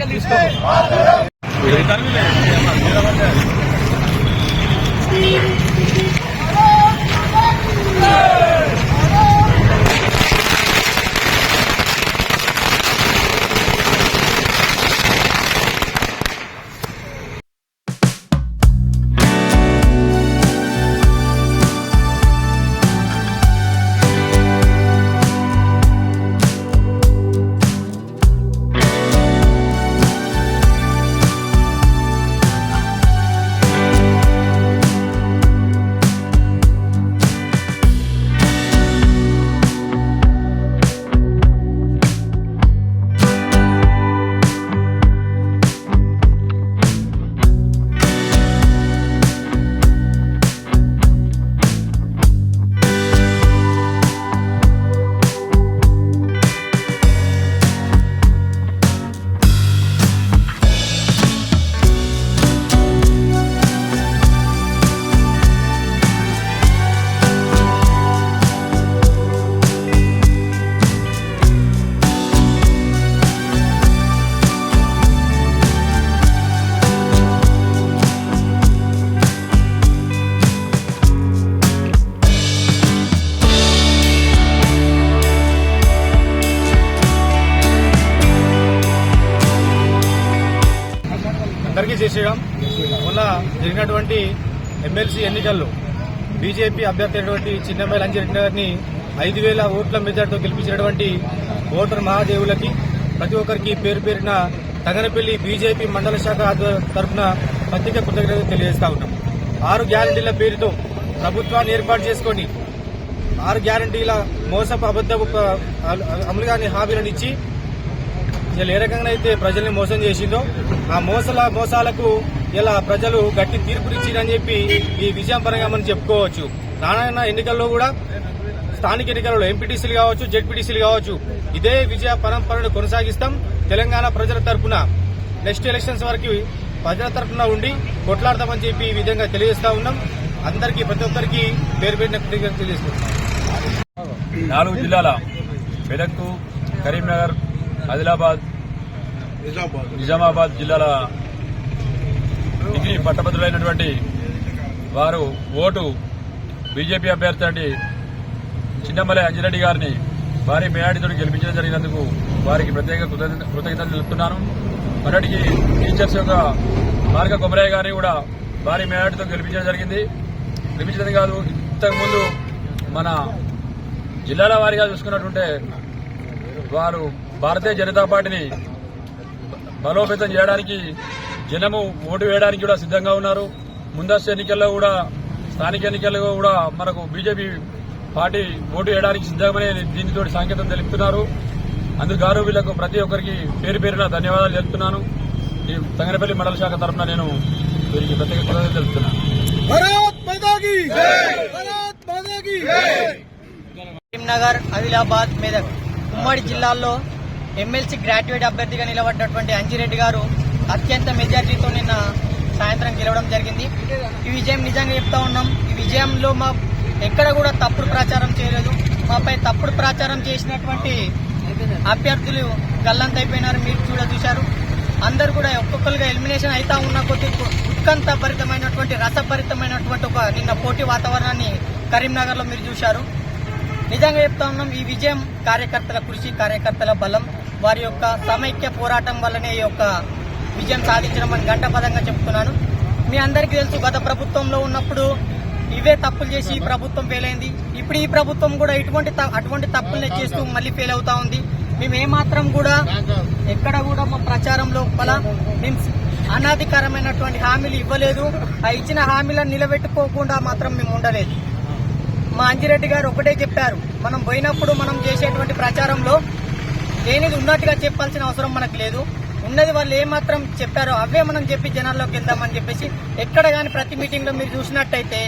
అందరికీ చేసేయడం. మొన్న జరిగినటువంటి ఎమ్మెల్సీ ఎన్నికల్లో బీజేపీ అభ్యర్థి అయినటువంటి చిన్నమ్మాయి లంజరెడ్డి గారిని ఐదు వేల ఓట్ల మెజార్టీతో గెలిపించినటువంటి ఓటర్ మహాదేవులకి ప్రతి ఒక్కరికి పేరు పేరిన తగనపల్లి బీజేపీ మండల శాఖ తరఫున ప్రత్యేక కృతజ్ఞతలు తెలియజేస్తా ఉన్నాం. ఆరు గ్యారంటీల పేరుతో ప్రభుత్వాన్ని ఏర్పాటు చేసుకొని ఆరు గ్యారంటీల మోసపు అబద్ధపు అమలుగాని హామీలను ఇచ్చి ఇలా ఏ రకంగా అయితే ప్రజల్ని మోసం చేసిందో ఆ మోసల మోసాలకు ఇలా ప్రజలు గట్టి తీర్పు ఇచ్చిందని చెప్పి ఈ విజయం పరంగా మనం చెప్పుకోవచ్చు. రానున్న ఎన్నికల్లో కూడా స్థానిక ఎన్నికలలో ఎంపీటీసీలు కావచ్చు జెడ్పీటీసీలు కావచ్చు ఇదే విజయ పరంపరను కొనసాగిస్తాం తెలంగాణ ప్రజల తరఫున నెక్స్ట్ ఎలక్షన్స్ వరకు ప్రజల తరపున ఉండి కొట్లాడతామని చెప్పి ఈ విధంగా తెలియజేస్తా ఉన్నాం. అందరికీ ప్రతి ఒక్కరికి పేరు పెట్టిన తెలియజేస్తున్నాం. నాలుగు జిల్లాల మెదక్ కరీంనగర్ ఆదిలాబాద్ నిజామాబాద్. జిల్లాల డిగ్రీ పట్టభద్రులైనటువంటి వారు ఓటు బీజేపీ అభ్యర్థి అండి చిన్నమలై అంజిరెడ్డి గారిని భారీ మేయాడితో గెలిపించడం జరిగినందుకు వారికి ప్రత్యేక కృతజ్ఞతలు తెలుపుతున్నాను. మరటికి టీచర్స్ యొక్క మార్గ కొమరయ్య గారిని కూడా భారీ మేయాడితో గెలిపించడం జరిగింది. గెలిపించడం కాదు ఇంతకుముందు మన జిల్లాల వారిగా చూసుకున్నట్టుంటే వారు భారతీయ జనతా పార్టీని బలోపేతం చేయడానికి జనము ఓటు వేయడానికి కూడా సిద్ధంగా ఉన్నారు. ముందస్తు ఎన్నికల్లో కూడా స్థానిక ఎన్నికల్లో కూడా మనకు బీజేపీ పార్టీ ఓటు వేయడానికి సిద్ధమని దీనితో సంకేతం తెలుపుతున్నారు. అందుకు గారు వీళ్ళకు ప్రతి ఒక్కరికి పేరు పేరున ధన్యవాదాలు తెలుపుతున్నాను. ఈ తంగనపల్లి మండల శాఖ తరఫున నేను వీరికి ప్రత్యేక కృతజ్ఞతలు తెలుపుతున్నాను. భారత్ మాతా కీ భారత్ మాతా కీ కరీంనగర్ ఆదిలాబాద్ మెదక్ ఉమ్మడి జిల్లాల్లో ఎమ్మెల్సీ గ్రాడ్యుయేట్ అభ్యర్థిగా నిలబడ్డటువంటి అంజిరెడ్డి గారు అత్యంత మెజార్టీతో నిన్న సాయంత్రం గెలవడం జరిగింది. ఈ విజయం నిజంగా చెప్తా ఉన్నాం. ఈ విజయంలో మా ఎక్కడ కూడా తప్పుడు ప్రచారం చేయలేదు. మాపై తప్పుడు ప్రచారం చేసినటువంటి అభ్యర్థులు గల్లంతైపోయినారు మీరు చూడ చూశారు. అందరు కూడా ఒక్కొక్కరుగా ఎలిమినేషన్ అవుతా ఉన్న కొద్ది ఉత్కంఠ భరితమైనటువంటి రసభరితమైనటువంటి ఒక నిన్న పోటీ వాతావరణాన్ని కరీంనగర్లో మీరు చూశారు. నిజంగా చెప్తా ఉన్నాం. ఈ విజయం కార్యకర్తల కృషి కార్యకర్తల బలం. వారి యొక్క సమైక్య పోరాటం వల్లనే ఈ యొక్క విజయం సాధించడం అని గంటపదంగా చెప్తున్నాను. మీ అందరికీ తెలుసు గత ప్రభుత్వంలో ఉన్నప్పుడు ఇవే తప్పులు చేసి ఈ ప్రభుత్వం ఫెయిల్ అయింది ఇప్పుడు ఈ ప్రభుత్వం కూడా ఇటువంటి త- అటువంటి తప్పులనే చేస్తూ మళ్ళీ ఫెయిల్ అవుతా ఉంది. మేము ఏమాత్రం కూడా ఎక్కడ కూడా మా ప్రచారంలో పల మేము అనాధికారమైనటువంటి హామీలు ఇవ్వలేదు. ఆ ఇచ్చిన హామీలను నిలబెట్టుకోకుండా మాత్రం మేము ఉండలేదు. మా అంజిరెడ్డి గారు ఒకటే చెప్పారు మనం పోయినప్పుడు మనం చేసేటువంటి ప్రచారంలో లేనిది ఉన్నట్టుగా చెప్పాల్సిన అవసరం మనకు లేదు. ఉన్నది వాళ్ళు ఏమాత్రం చెప్పారో అవే మనం చెప్పి జనాల్లోకి వెళ్దామని చెప్పేసి ఎక్కడ కానీ ప్రతి మీటింగ్లో మీరు చూసినట్టయితే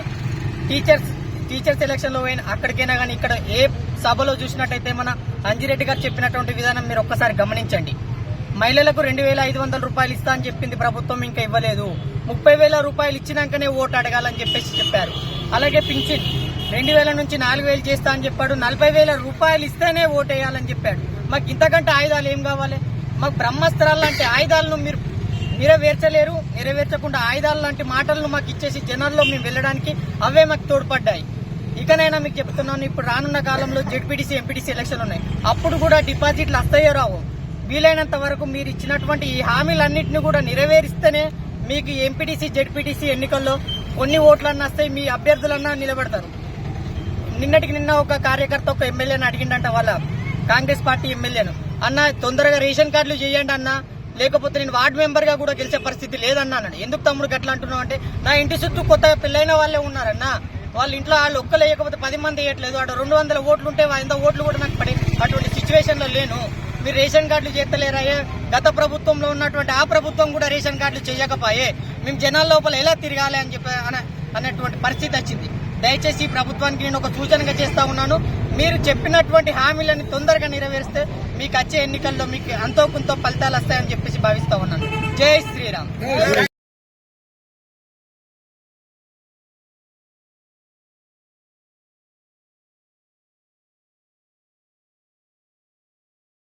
టీచర్స్ టీచర్స్ సెలక్షన్లో పోయిన అక్కడికైనా కానీ ఇక్కడ ఏ సభలో చూసినట్టయితే మన అంజిరెడ్డి గారు చెప్పినటువంటి విధానం మీరు ఒక్కసారి గమనించండి. మహిళలకు రెండు వేల ఐదు వందల రూపాయలు ఇస్తా అని చెప్పింది ప్రభుత్వం ఇంకా ఇవ్వలేదు. ముప్పై వేల రూపాయలు ఇచ్చినాకనే ఓటు అడగాలని చెప్పేసి చెప్పారు. అలాగే పింఛన్ రెండు వేల నుంచి నాలుగు వేలు చేస్తా అని చెప్పాడు. నలభై వేల రూపాయలు ఇస్తేనే ఓటు వేయాలని చెప్పాడు. మాకు ఇంతకంటే ఆయుధాలు ఏం కావాలి? మాకు బ్రహ్మాస్త్రాలు లాంటి ఆయుధాలను మీరు నెరవేర్చలేరు. నెరవేర్చకుండా ఆయుధాలు లాంటి మాటలను మాకు ఇచ్చేసి జనాల్లో మేము వెళ్ళడానికి అవే మాకు తోడ్పడ్డాయి. ఇకనైనా మీకు చెప్తున్నాను ఇప్పుడు రానున్న కాలంలో జెడ్పీటీసీ ఎంపీటీసీ ఎలక్షన్లు ఉన్నాయి. అప్పుడు కూడా డిపాజిట్లు వస్తాయో రావు. వీలైనంత వరకు మీరు ఇచ్చినటువంటి ఈ హామీలన్నింటినీ కూడా నెరవేరిస్తేనే మీకు ఎంపీటీసీ జెడ్పీటీసీ ఎన్నికల్లో కొన్ని ఓట్లన్నా వస్తాయి మీ అభ్యర్థులన్నా నిలబడతారు. నిన్నటికి నిన్న ఒక కార్యకర్త ఒక ఎమ్మెల్యేని అడిగిండంట వాళ్ళ కాంగ్రెస్ పార్టీ ఎమ్మెల్యేను. అన్న తొందరగా రేషన్ కార్డులు చేయండి అన్న. లేకపోతే నేను వార్డు మెంబర్గా కూడా గెలిచే పరిస్థితి లేదన్నా అన్నాడు. ఎందుకు తమ్ముడు గట్లా అంటున్నావు అంటే నా ఇంటి చుట్టూ కొత్తగా పెళ్ళైన వాళ్ళే ఉన్నారన్న. వాళ్ళ ఇంట్లో వాళ్ళు ఒక్కరు వేయకపోతే పది మంది వేయట్లేదు. అటు రెండు వందల ఓట్లు ఉంటే ఎంత ఓట్లు కూడా నాకు పడే అటువంటి సిచ్యువేషన్లో లేను. మీరు రేషన్ కార్డులు చేస్తలేరాయే? గత ప్రభుత్వంలో ఉన్నటువంటి ఆ ప్రభుత్వం కూడా రేషన్ కార్డులు చేయకపోయే. మేము జనాల లోపల ఎలా తిరగాలి అని చెప్పి అన- అన్నటువంటి పరిస్థితి వచ్చింది. దయచేసి ప్రభుత్వానికి నేను ఒక సూచనగా చేస్తా ఉన్నాను. మీరు చెప్పినటువంటి హామీలను తొందరగా నెరవేరిస్తే మీకు వచ్చే ఎన్నికల్లో మీకు అంతో కొంత ఫలితాలు వస్తాయని చెప్పేసి భావిస్తా ఉన్నాను. జై శ్రీరామ్.